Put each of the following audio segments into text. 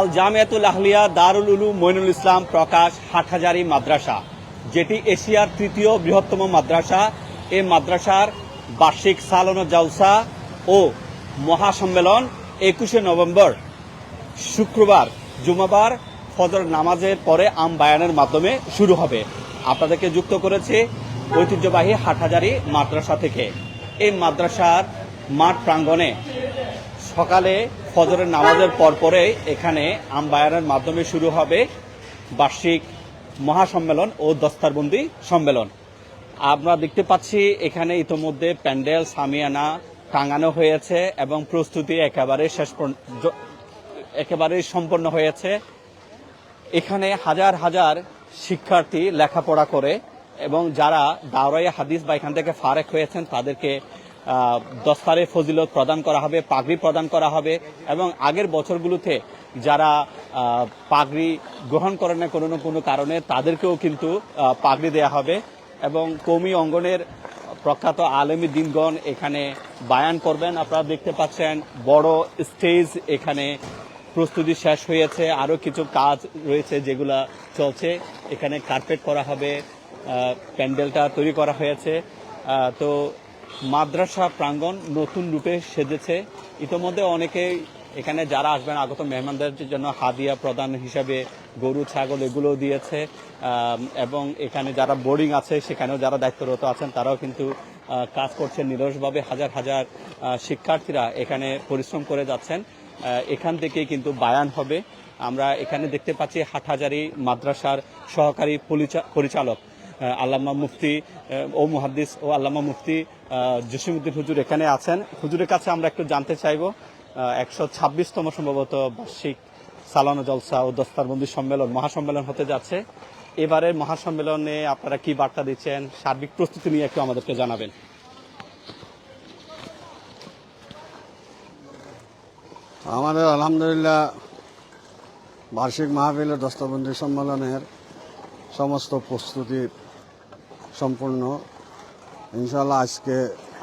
আল জামিয়াতুল আহলিয়া দারুল উলু মইনুল ইসলাম প্রকাশ হাটহাজারি মাদ্রাসা, যেটি এশিয়ার তৃতীয় বৃহত্তম মাদ্রাসা। এই মাদ্রাসার বার্ষিক সালানো জালসা ও মহাসম্মেলন একুশে নভেম্বর, শুক্রবার, জুমাবার ফজর নামাজের পরে আম বায়ানের মাধ্যমে শুরু হবে। আপনাদেরকে যুক্ত করেছে ঐতিহ্যবাহী হাটহাজারি মাদ্রাসা থেকে। এই মাদ্রাসার মাঠ প্রাঙ্গণে সকালে ফজরের নামাজের পর পরে এখানে আমবায়ানের মাধ্যমে শুরু হবে বার্ষিক মহাসম্মেলন ও দস্তারবন্দি সম্মেলন। আমরা দেখতে পাচ্ছি এখানে ইতোমধ্যে প্যান্ডেল, সামিয়ানা টাঙানো হয়েছে এবং প্রস্তুতি একেবারে শেষ একেবারে সম্পন্ন হয়েছে। এখানে হাজার হাজার শিক্ষার্থী লেখাপড়া করে এবং যারা দাওরাই হাদিস বা এখান থেকে ফারেক হয়েছেন তাদেরকে দস্তারে ফজিলত প্রদান করা হবে, পাগড়ি প্রদান করা হবে এবং আগের বছরগুলোতে যারা পাগড়ি গ্রহণ করেন না কোনো না কোনো কারণে তাদেরকেও কিন্তু পাগড়ি দেয়া হবে এবং কমি অঙ্গনের প্রখ্যাত আলেমী দিনগণ এখানে বায়ান করবেন। আপনারা দেখতে পাচ্ছেন বড় স্টেজ এখানে প্রস্তুতি শেষ হয়েছে। আরও কিছু কাজ রয়েছে যেগুলা চলছে। এখানে কার্পেট করা হবে প্যান্ডেলটা তৈরি করা হয়েছে। তো মাদ্রাসা প্রাঙ্গণ নতুন রূপে সেজেছে। ইতোমধ্যে অনেকে এখানে যারা আসবেন, আগত মেহমানদের জন্য হাদিয়া প্রদান হিসাবে গরু, ছাগল এগুলো দিয়েছে। এবং এখানে যারা বোর্ডিং আছে, সেখানেও যারা দায়িত্বরত আছেন, তারাও কিন্তু কাজ করছেন। নিরসভাবে হাজার হাজার শিক্ষার্থীরা এখানে পরিশ্রম করে যাচ্ছেন। এখান থেকেই কিন্তু বায়ান হবে। আমরা এখানে দেখতে পাচ্ছি হাটহাজারি মাদ্রাসার সহকারী পরিচা- পরিচালক। আল্লামা মুফতি ও মুহাদ্দিস, ও আল্লামা মুফতি জসিমুদ্দিন হুজুর এখানে আছেন। হুজুরের কাছে আমরা একটু জানতে চাইব একশো ছাব্বিশতম সম্ভবত বার্ষিক সালানো জলসা ও দস্তারবন্দি সম্মেলন, মহাসম্মেলন হতে যাচ্ছে। এবারের মহাসম্মেলনে আপনারা কি বার্তা দিচ্ছেন? সার্বিক প্রস্তুতি নিয়ে একটু আমাদেরকে জানাবেন। আমাদের আলহামদুলিল্লাহ বার্ষিক মাহফিলের দস্তবন্দি সম্মেলনের সমস্ত প্রস্তুতি সম্পূর্ণ। ইনশাল্লাহ আজকে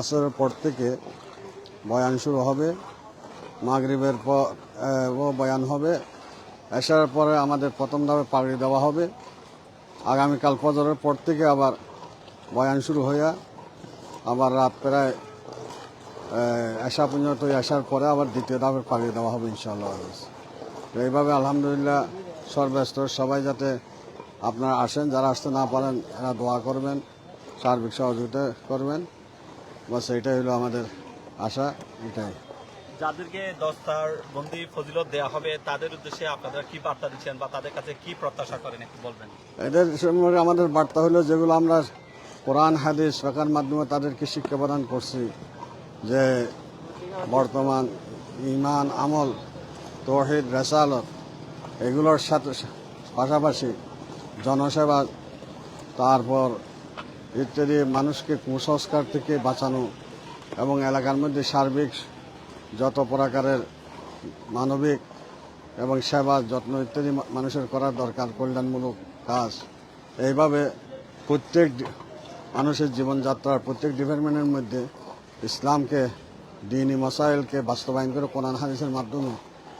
আসরের পর থেকে বয়ান শুরু হবে। মাগরিবের পর ও বয়ান হবে। এসার পরে আমাদের প্রথম ধাপে পাগড়ি দেওয়া হবে। আগামীকাল ফজরের পর থেকে আবার বয়ান শুরু হইয়া আবার রাত প্রায় আসা পর্যন্ত আসার পরে আবার দ্বিতীয় ধাপে পাড়িয়ে দেওয়া হবে ইনশাআল্লাহ। তো এইভাবে আলহামদুলিল্লাহ সর্বস্তর সবাই যাতে আপনারা আসেন যারা আসতে না পারেন এরা দোয়া করবেন সার্বিক সহযোগিতা করবেন। বাস এইটাই হলো আমাদের আশা এটাই। যাদেরকে দস্তার বন্দি ফজিলত দেওয়া হবে তাদের উদ্দেশ্যে আপনারা কি বার্তা দিচ্ছেন বা তাদের কাছে কি প্রত্যাশা করেন একটু বলবেন। এদের সম্পর্কে আমাদের বার্তা হলো যেগুলো আমরা কোরআন হাদিস ফেকার মাধ্যমে তাদেরকে শিক্ষা প্রদান করছি যে বর্তমান ইমান আমল তহিদ রেসালত এগুলোর সাথে পাশাপাশি জনসেবা, তারপর ইত্যাদি মানুষকে কুসংস্কার থেকে বাঁচানো এবং এলাকার মধ্যে সার্বিক যত প্রকারের মানবিক এবং সেবা যত্ন ইত্যাদি মানুষের করার দরকার, কল্যাণমূলক কাজ। এইভাবে প্রত্যেক মানুষের জীবনযাত্রার প্রত্যেক ডিপার্টমেন্টের মধ্যে ইসলামকে, দিনী মসাইলকে বাস্তবায়ন করে কোরআন, হাদিসের মাধ্যমে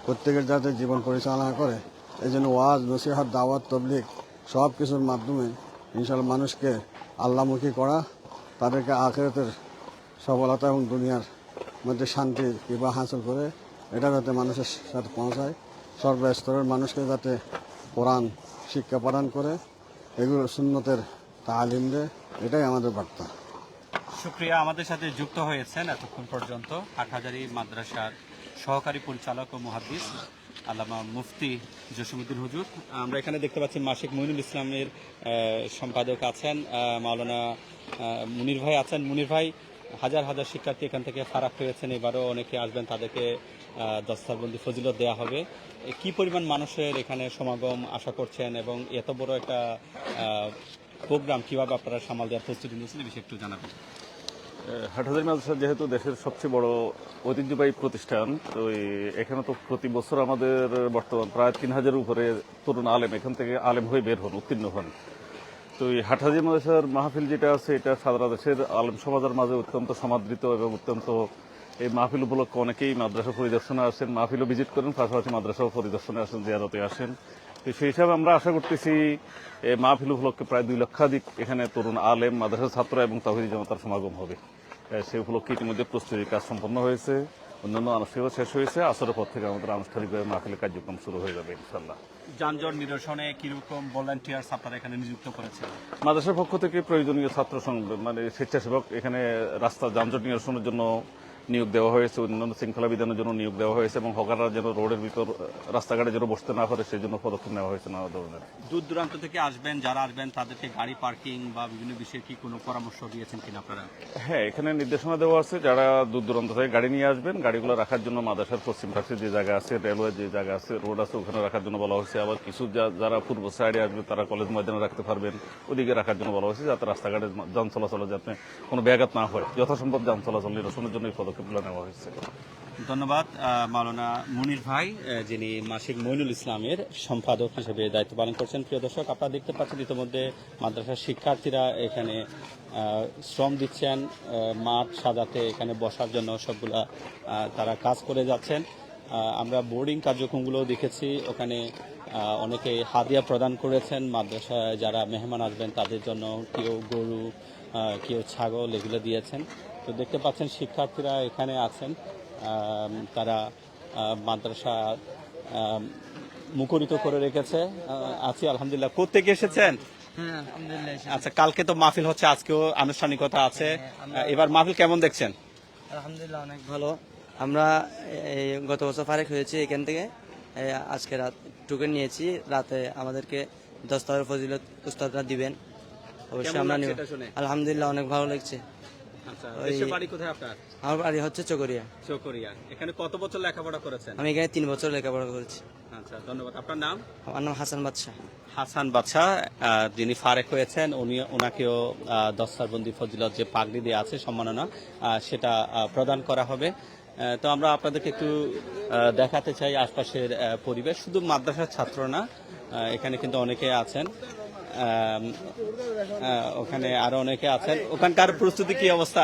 প্রত্যেকের যাতে জীবন পরিচালনা করে। এই জন্য ওয়াজ, নসিহাত, দাওয়াত তবলিক সব কিছুর মাধ্যমে ইনশাল্লাহ মানুষকে আল্লামুখী করা, তাদেরকে আখেরাতের সফলতা এবং দুনিয়ার মধ্যে শান্তি কৃপা হাসিল করে, এটা যাতে মানুষের সাথে পৌঁছায়। সর্বস্তরের মানুষকে যাতে কোরআন শিক্ষা প্রদান করে, এগুলো সুন্নতের তালিম দেয়, এটাই আমাদের বার্তা। শুক্রিয়া, আমাদের সাথে যুক্ত হয়েছেন এতক্ষণ পর্যন্ত হাটহাজারি মাদ্রাসার সহকারী পরিচালক ও মুহাদ্দিস আল্লামা মুফতি জসিমুদ্দিন হুজুর। আমরা এখানে দেখতে পাচ্ছি মাসিক মইনুল ইসলামের সম্পাদক আছেন মাওলানা মুনির ভাই আছেন। মুনির ভাই, হাজার হাজার শিক্ষার্থী এখান থেকে ফারাক হয়েছেন। এবারও অনেকে আসবেন, তাদেরকে দস্তারবন্দি ফজিলত দেওয়া হবে। কি পরিমাণ মানুষের এখানে সমাগম আশা করছেন এবং এত বড় একটা প্রোগ্রাম কীভাবে আপনারা সামাল দেওয়ার প্রস্তুতি নিয়েছেন বিষয়ে একটু জানাবেন। হাটহাজারি মাদ্রাসা যেহেতু দেশের সবচেয়ে বড় ঐতিহ্যবাহী প্রতিষ্ঠান, তো এখানে তো প্রতি বছর আমাদের বর্তমান প্রায় তিন হাজার উপরে তরুণ আলেম এখান থেকে আলেম হয়ে বের হন, উত্তীর্ণ হন। তো এই হাটহাজারি মাদ্রাসার মাহফিল যেটা আছে, এটা সারা দেশের আলেম সমাজের মাঝে অত্যন্ত সমাদৃত এবং অত্যন্ত এই মাহফিল উপলক্ষে অনেকেই মাদ্রাসা পরিদর্শনে আসেন, মাহফিলও ভিজিট করেন, পাশাপাশি মাদ্রাসাও পরিদর্শনে আসেন, জিয়ারতে আসেন। তো সেই হিসাবে আমরা আশা করতেছি মাহফিল উপলক্ষে প্রায় দুই লক্ষাধিক এখানে তরুণ আলেম মাদ্রাসা ছাত্র এবং তাহিদি জনতার সমাগম হবে। সেই উপলক্ষে ইতিমধ্যে প্রস্তুতির কাজ সম্পন্ন হয়েছে। অন্যান্য আনুষ্ঠানিকতা শেষ হয়েছে। আসরের পর থেকে আমাদের আনুষ্ঠানিকভাবে মাহফিলের কার্যক্রম শুরু হয়ে যাবে ইনশাল্লাহ যানজট নিরসনে কীরকম ভলান্টিয়ার্স আপনারা এখানে নিযুক্ত করেছেন? মাদ্রাসার পক্ষ থেকে প্রয়োজনীয় ছাত্র মানে স্বেচ্ছাসেবক এখানে রাস্তা যানজট নিরসনের জন্য নিয়োগ দেওয়া হয়েছে অন্যান্য শৃঙ্খলা বিধানের জন্য নিয়োগ দেওয়া হয়েছে এবং হকাররা যেন রোডের ভিতর রাস্তাঘাটে যেন বসতে না পারে সেই জন্য পদক্ষেপ নেওয়া হয়েছে নানা ধরনের। দূর দূরান্ত থেকে আসবেন যারা আসবেন তাদেরকে গাড়ি পার্কিং বা বিভিন্ন বিষয়ে কি কোনো পরামর্শ দিয়েছেন কিনা আপনারা? হ্যাঁ এখানে নির্দেশনা দেওয়া আছে যারা দূর দূরান্ত থেকে গাড়ি নিয়ে আসবেন গাড়িগুলো রাখার জন্য মাদ্রাসার পশ্চিম পাশে যে জায়গা আছে রেলওয়ে যে জায়গা আছে রোড আছে ওখানে রাখার জন্য বলা হয়েছে। আবার কিছু যারা পূর্ব সাইডে আসবে তারা কলেজ ময়দানে রাখতে পারবেন ওদিকে রাখার জন্য বলা হয়েছে যাতে রাস্তাঘাটে যান চলাচলে যাতে কোনো ব্যাঘাত না হয়। যথাসম্ভব যান চলাচল নিরসনের জন্য এই পদক্ষেপগুলো নেওয়া হয়েছে। ধন্যবাদ মাওলানা মুনির ভাই যিনি মাসিক মইনুল ইসলামের সম্পাদক হিসেবে দায়িত্ব পালন করছেন। প্রিয় দর্শক, আপনারা দেখতে পাচ্ছেন ইতিমধ্যে মাদ্রাসার শিক্ষার্থীরা এখানে শ্রম দিচ্ছেন মাঠ সাজাতে এখানে বসার জন্য সবগুলা তারা কাজ করে যাচ্ছেন। আমরা বোর্ডিং কার্যক্রমগুলো দেখেছি। ওখানে অনেকে হাদিয়া প্রদান করেছেন। মাদ্রাসায় যারা মেহমান আসবেন, তাদের জন্য কেউ গরু কেউ ছাগল এগুলো দিয়েছেন। তো দেখতে পাচ্ছেন শিক্ষার্থীরা এখানে আছেন। তারা আহ, মাদ্রাসা মুখরিত করে রেখেছে। আছি আলহামদুলিল্লাহ। কোথেকে এসেছেন? হ্যাঁ আচ্ছা কালকে তো মাহফিল হচ্ছে আজকেও আনুষ্ঠানিকতা আছে। এবার মাহফিল কেমন দেখছেন? আলহামদুলিল্লাহ অনেক ভালো। আমরা এই গত বছর ফারেক হয়েছি এখান থেকে। আজকে রাত টোকেন নিয়েছি। রাতে আমাদেরকে দশটার ফজিলত উস্তাদরা দিবেন। অবশ্যই আমরা নিব। আলহামদুলিল্লাহ অনেক ভালো লাগছে। আমার বাড়ি হচ্ছে চকরিয়া। চকরিয়া। এখানে কত বছর লেখাপড়া করেছেন? আমি এখানে তিন বছর লেখাপড়া করেছি। আচ্ছা ধন্যবাদ। আপনার নাম? আমার নাম হাসান বাদশাহ। হাসান বাদশাহ যিনি ফারেক হয়েছেন উনি ওনাকেও দস্তারবন্দি ফজিলত যে পাগড়ি দিয়ে আছে সম্মাননা সেটা প্রদান করা হবে। তো আমরা আপনাদেরকে একটু দেখাতে চাই আশপাশের পরিবেশ। শুধু মাদ্রাসার ছাত্র না এখানে কিন্তু অনেকে আছেন। ওখানে আরও অনেকে আছেন। ওখানকার প্রস্তুতি কি অবস্থা?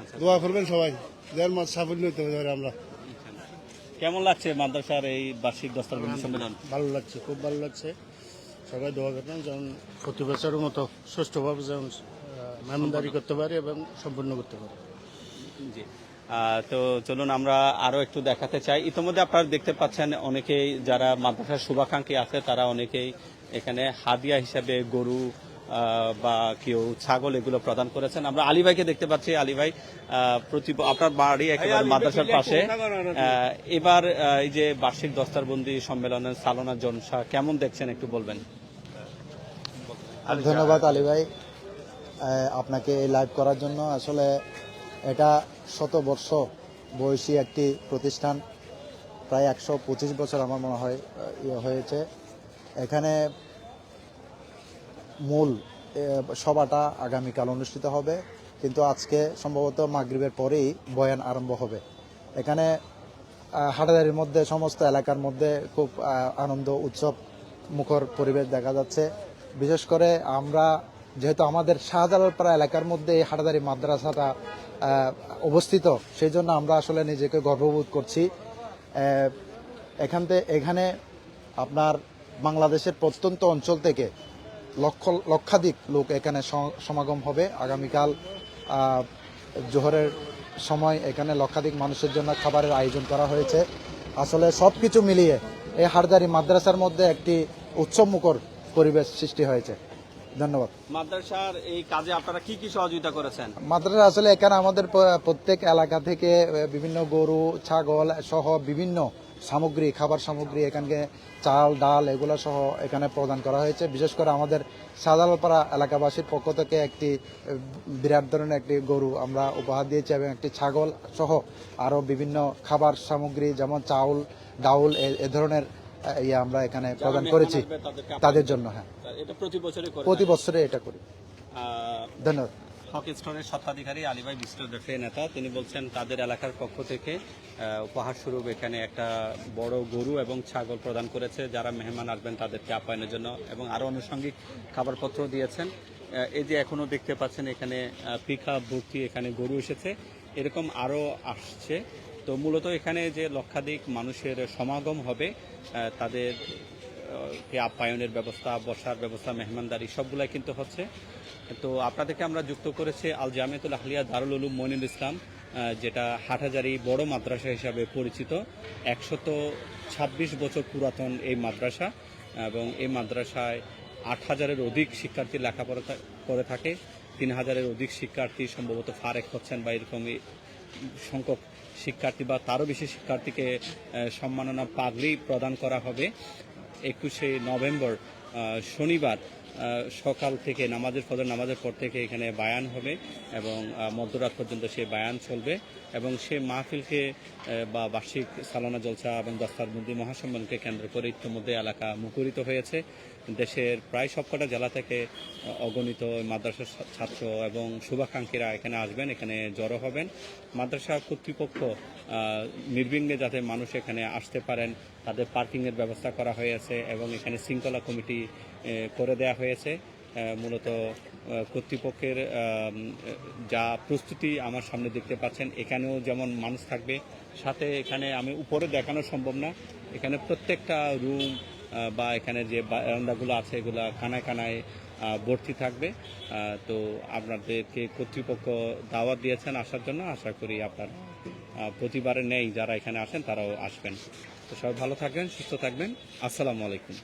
আচ্ছা, দোয়া করবেন সবাই। যার মাছ সাফল্য হতে পারে আমরা। কেমন লাগছে মাদ্রাসার এই বার্ষিক দস্তারবন্দি সম্মেলন? ভালো লাগছে খুব ভালো লাগছে। সবাই দোয়া করবেন যেমন প্রতি বছরের মতো সুষ্ঠুভাবে যেমন মেহমানদারি করতে পারি এবং সম্পূর্ণ করতে পারি। জি। তো চলুন আমরা আরও একটু দেখাতে চাই। ইতিমধ্যে আপনারা দেখতে পাচ্ছেন অনেকেই যারা মাদ্রাসার শুভাকাঙ্ক্ষী আছে তারা অনেকেই এখানে হাদিয়া হিসাবে গরু আহ, বা কেউ ছাগল এগুলো প্রদান করেছেন। আমরা আলী ভাইকে দেখতে পাচ্ছি। আলী ভাই প্রতি আপনার বাড়ি একেবারে মাদ্রাসার পাশে। আহ, এবার আহ, এই যে বার্ষিক দস্তারবন্দি সম্মেলনের সালনা জনসা কেমন দেখছেন একটু বলবেন? ধন্যবাদ আলী ভাই। আহ, আপনাকে লাইভ করার জন্য। আসলে এটা শত বর্ষ বয়সী একটি প্রতিষ্ঠান। প্রায় একশো পঁচিশ বছর আমার মনে হয় ইয়ে হয়েছে। এখানে মূল সভাটা আগামীকাল অনুষ্ঠিত হবে, কিন্তু আজকে সম্ভবত মাগরিবের পরেই বয়ান আরম্ভ হবে। এখানে হাটাদারির মধ্যে, সমস্ত এলাকার মধ্যে খুব আনন্দ, উৎসব, মুখর পরিবেশ দেখা যাচ্ছে। বিশেষ করে আমরা, যেহেতু আমাদের শাহজালালপাড়া এলাকার মধ্যে এই হাটাদারি মাদ্রাসাটা অবস্থিত। সেই জন্য আমরা আসলে নিজেকে গর্ববোধ করছি। এখানতে এখানে আপনার বাংলাদেশের প্রত্যন্ত অঞ্চল থেকে লক্ষ, লক্ষাধিক লোক এখানে সমাগম হবে। আগামীকাল জোহরের সময় এখানে লক্ষাধিক মানুষের জন্য খাবারের আয়োজন করা হয়েছে। আসলে সব কিছু মিলিয়ে এই হাটদারি মাদ্রাসার মধ্যে একটি উৎসবমুখর পরিবেশ সৃষ্টি হয়েছে। ধন্যবাদ। মাদ্রাসার এই কাজে আপনারা কি কি সহযোগিতা করেছেন? মাদ্রাসা আসলে এখানে আমাদের প্রত্যেক এলাকা থেকে বিভিন্ন গরু ছাগল সহ বিভিন্ন সামগ্রী খাবার সামগ্রী এখানকে চাল ডাল এগুলো সহ এখানে প্রদান করা হয়েছে। বিশেষ করে আমাদের সাদালপাড়া এলাকাবাসীর পক্ষ থেকে একটি বিরাট ধরনের একটি গরু আমরা উপহার দিয়েছি এবং একটি ছাগল সহ আরও বিভিন্ন খাবার সামগ্রী যেমন চাউল ডাউল এ- ধরনের ইয়ে আমরা এখানে প্রদান করেছি তাদের জন্য হ্যাঁ। প্রতি বছরে এটা করি। ধন্যবাদ। হক স্টোরের স্বত্বাধিকারী বিশিষ্ট ব্যবসায়ী নেতা তিনি বলছেন তাদের এলাকার পক্ষ থেকে উপহার স্বরূপ এখানে একটা বড় গরু এবং ছাগল প্রদান করেছে। যারা মেহমান আসবেন তাদেরকে আপ্যায়নের জন্য এবং আরও আনুষঙ্গিক খাবারপত্র দিয়েছেন। এই যে এখনও দেখতে পাচ্ছেন এখানে পিকা ভর্তি এখানে গরু এসেছে। এরকম আরও আসছে। তো মূলত এখানে যে লক্ষাধিক মানুষের সমাগম হবে তাদের আপ্যায়নের ব্যবস্থা, বসার ব্যবস্থা, মেহমানদারি সবগুলাই কিন্তু হচ্ছে। তো আপনাদেরকে আমরা যুক্ত করেছি আল জামিয়াতুল আহলিয়া দারুল উলুম মইনুল ইসলাম যেটা হাটহাজারি বড় মাদ্রাসা হিসাবে পরিচিত। একশত ছাব্বিশ বছর পুরাতন এই মাদ্রাসা এবং এই মাদ্রাসায় আট হাজারের অধিক শিক্ষার্থী লেখাপড়া করে থাকে। তিন হাজারের অধিক শিক্ষার্থী সম্ভবত ফারেক হচ্ছেন বা এরকম সংখ্যক শিক্ষার্থী বা তারও বেশি শিক্ষার্থীকে সম্মাননা পাগড়ি প্রদান করা হবে। একুশে নভেম্বর শনিবার সকাল থেকে নামাজের ফজর, নামাজের পর থেকে এখানে বায়ান হবে এবং মধ্যরাত পর্যন্ত সে বায়ান চলবে এবং সে মাহফিলকে বা বার্ষিক সালানা জলসা এবং দস্তারবন্দি মহাসম্মেলনকে কেন্দ্র করে ইতিমধ্যে এলাকা মুখরিত হয়েছে। দেশের প্রায় সবকটা জেলা থেকে অগণিত মাদ্রাসার ছাত্র এবং শুভাকাঙ্ক্ষীরা এখানে আসবেন, এখানে জড়ো হবেন। মাদ্রাসা কর্তৃপক্ষ নির্বিঘ্নে যাতে মানুষ এখানে আসতে পারেন, তাদের পার্কিংয়ের ব্যবস্থা করা হয়েছে এবং এখানে শৃঙ্খলা কমিটি করে দেয়া হয়েছে। মূলত কর্তৃপক্ষের যা প্রস্তুতি আমার সামনে দেখতে পাচ্ছেন, এখানেও যেমন মানুষ থাকবে, সাথে এখানে আমি উপরে দেখানো সম্ভব না। এখানে প্রত্যেকটা রুম বা এখানে যে বারান্দাগুলো আছে, এগুলো কানায় কানায় ভর্তি থাকবে। তো আপনাদেরকে কর্তৃপক্ষ দাওয়াত দিয়েছেন আসার জন্য। আশা করি আপনার প্রতিবারে নেই যারা এখানে আসেন, তারাও আসবেন। তো সবাই ভালো থাকবেন, সুস্থ থাকবেন। আসসালামু আলাইকুম।